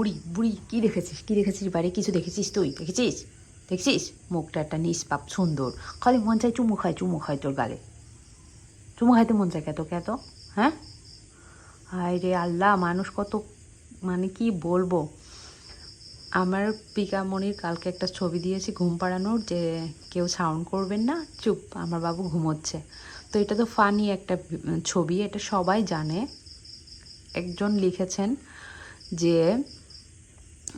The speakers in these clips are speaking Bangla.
বুড়ি বুড়ি, কি দেখেছিস? কি দেখেছিস বাড়ি কিছু দেখেছিস তুই? দেখেছিস? দেখছিস? মুখটা একটা নিষ্পাপ, সুন্দর। খালি মন চায় চুমু খায় চুমু খায় তোর গালে। চুমু খাইতে মন চায় কেত কেত হ্যাঁ? হায় রে আল্লাহ, মানুষ কত মানে কি বলব? আমার পিকামণির কালকে একটা ছবি দিয়েছি ঘুম পাড়ানোর যে কেউ সাউন্ড করবেন না, চুপ, আমার বাবু ঘুমোচ্ছে। তো এটা তো ফানি একটা ছবি, এটা সবাই জানে। একজন লিখেছেন যে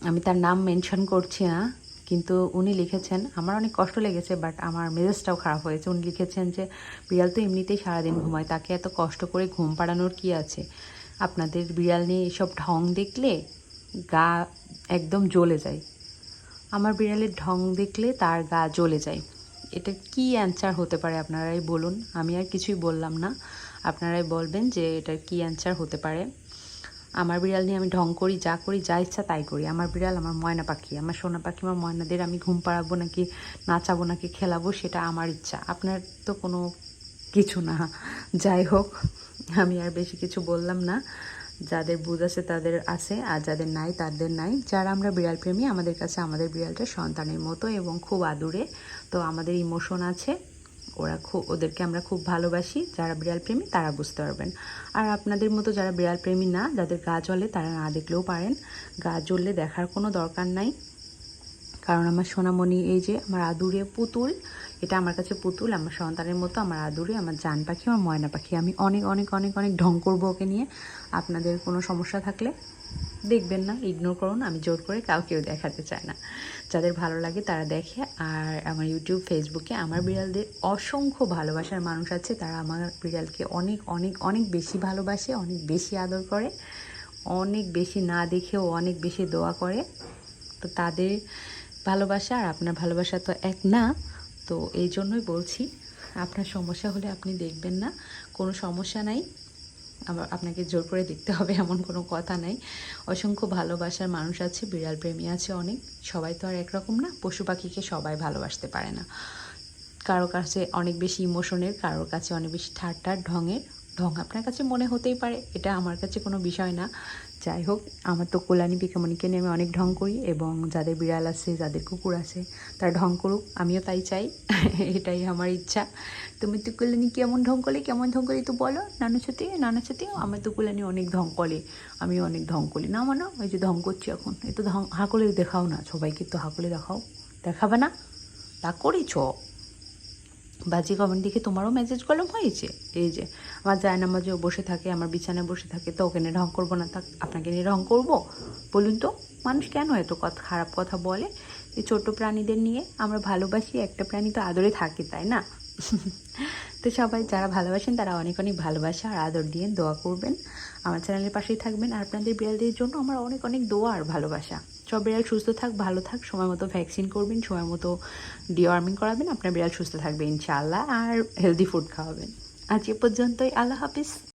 আমি তার নাম মেনশন করছি না কিন্তু উনি লিখেছেন, আমার অনেক কষ্ট লেগেছে বাট আমার মেজাজটাও খারাপ হয়েছে। উনি লিখেছেন যে, বিড়াল তো এমনিতেই সারাদিন ঘুমায়, তাকে এত কষ্ট করে ঘুম পাড়ানোর কি আছে? আপনাদের বিড়াল নিয়ে এসব ঢং দেখলে গা একদম জ্বলে যায়। আমার বিড়ালের ঢং দেখলে তার গা জ্বলে যায়। এটা কি অ্যান্সার হতে পারে আপনারাই বলুন, আমি আর কিছুই বললাম না। আপনারাই বলবেন যে, এটার কি অ্যান্সার হতে পারে। আমার বিড়াল নিয়ে আমি ঢং করি, যা করি, যা ইচ্ছা তাই করি। আমার বিড়াল আমার ময়না পাখি। আমার সোনা পাখি, আমার ময়নাদের আমি ঘুম পাড়াবো নাকি, নাচাবো নাকি, খেলাবো, সেটা আমার ইচ্ছা। আপনার তো কোনো কিছু না। যাই হোক, আমি আর বেশি কিছু বললাম না। যাদের বুঝ আছে তাদের আছে, আর যাদের নাই তাদের নাই। যারা আমরা বিড়াল প্রেমী, আমাদের কাছে আমাদের বিড়ালটা সন্তানের মতো এবং খুব আদুরে। তো আমাদের ইমোশন আছে। ওরা খুব ওদেরকে আমরা খুব ভালোবাসি। যারা বিড়াল প্রেমী, তারা বুঝতে পারবেন। আর আপনাদের মতো যারা বিড়াল প্রেমী না, যাদের গা জ্বলে, তারা না দেখলেও পারেন। গা জ্বললে দেখার কোনো দরকার নাই। কারণ আমার সোনামণি, এই যে আমার আদুরে পুতুল, এটা আমার কাছে পুতুল, আমার সন্তানের মতো, আমার আদুরে, আমার জান পাখি, আমার ময়না পাখি। আমি অনেক অনেক অনেক অনেক ঢং করব ওকে নিয়ে। আপনাদের কোনো সমস্যা থাকলে দেখবেন না ইগনোর করুন, আমি জোর করে কাউকেও দেখাতে চাই না। যাদের ভালো লাগে তারা দেখে, আর আমার ইউটিউব ফেসবুকে আমার বিড়ালদের অসংখ্য ভালোবাসার মানুষ আছে, তারা আমার বিড়ালকে অনেক অনেক অনেক বেশি ভালোবাসে, অনেক বেশি আদর করে, অনেক বেশি না দেখেও অনেক বেশি দোয়া করে। তো তাদের ভালোবাসা আর আপনার ভালোবাসা তো এক না, তো এই জন্যই বলছি, আপনার সমস্যা হলে আপনি দেখবেন না, কোনো সমস্যা নাই। আবার আপনাকে জোর করে দেখতে হবে, এমন কোনো কথা নাই। অসংখ্য ভালোবাসার মানুষ আছে, বিড়াল প্রেমী আছে অনেক। সবাই তো আর একরকম না, পশু পাখিকে সবাই ভালোবাসতে পারে না। কারও কাছে অনেক বেশি ইমোশনের কারোর কাছে অনেক বেশি ঠাট্টার, ঢঙের ঢং আপনার কাছে মনে হতেই পারে, এটা আমার কাছে কোনো বিষয় না। যাই হোক, আমার তো কল্যাণী পিকামণিকে নিয়ে আমি অনেক ঢং করি এবং যাদের বিড়াল আছে, যাদের কুকুর আছে, তারা ঢং করুক, আমিও তাই চাই, এটাই আমার ইচ্ছা। তুমি তো কল্যাণী কেমন ঢং করলে, কেমন ঢং করি তো বলো। নানুর সাথে নানা সাথে আমার তো কল্যাণী অনেক ঢং করে আমি অনেক ঢং করি। না মানো ওই যে ঢং করছি এখন এই তো ঢং হাঁকলে দেখাও না, সবাইকে তো হাঁকলে দেখাও। দেখাবে না? তা করেছ? বাজি কমেন্ট দেখে তোমারও মেসেজ কলম হয়েছে? এই যে, আমার যায় নামাজেও বসে থাকে, আমার বিছানায় বসে থাকে, তো ওকে নিয়ে ঢং করব না, থাক, আপনাকে নিয়ে ঢং করব। বলুন তো, মানুষ কেন এত কথা খারাপ কথা বলে? এই ছোট প্রাণীদের নিয়ে আমরা ভালোবাসি, একটা প্রাণী তো আদরে থাকে, তাই না? তো সবাই যারা ভালোবাসেন তারা অনেক অনেক ভালোবাসা আর আদর দিয়ে দোয়া করবেন। আমার চ্যানেলের পাশেই থাকবেন। আর আপনাদের বিড়ালদের জন্য আমার অনেক অনেক দোয়া আর ভালোবাসা। সব বিড়াল সুস্থ থাক, ভালো থাক, সময় মতো ভ্যাকসিন করবেন, সময় মতো ডিওয়ার্মিং করাবেন, আপনার বিড়াল সুস্থ থাকবে ইনশাআল্লাহ, আর হেলদি ফুড খাওয়াবেন। আজ এ পর্যন্তই, আল্লাহ হাফিজ।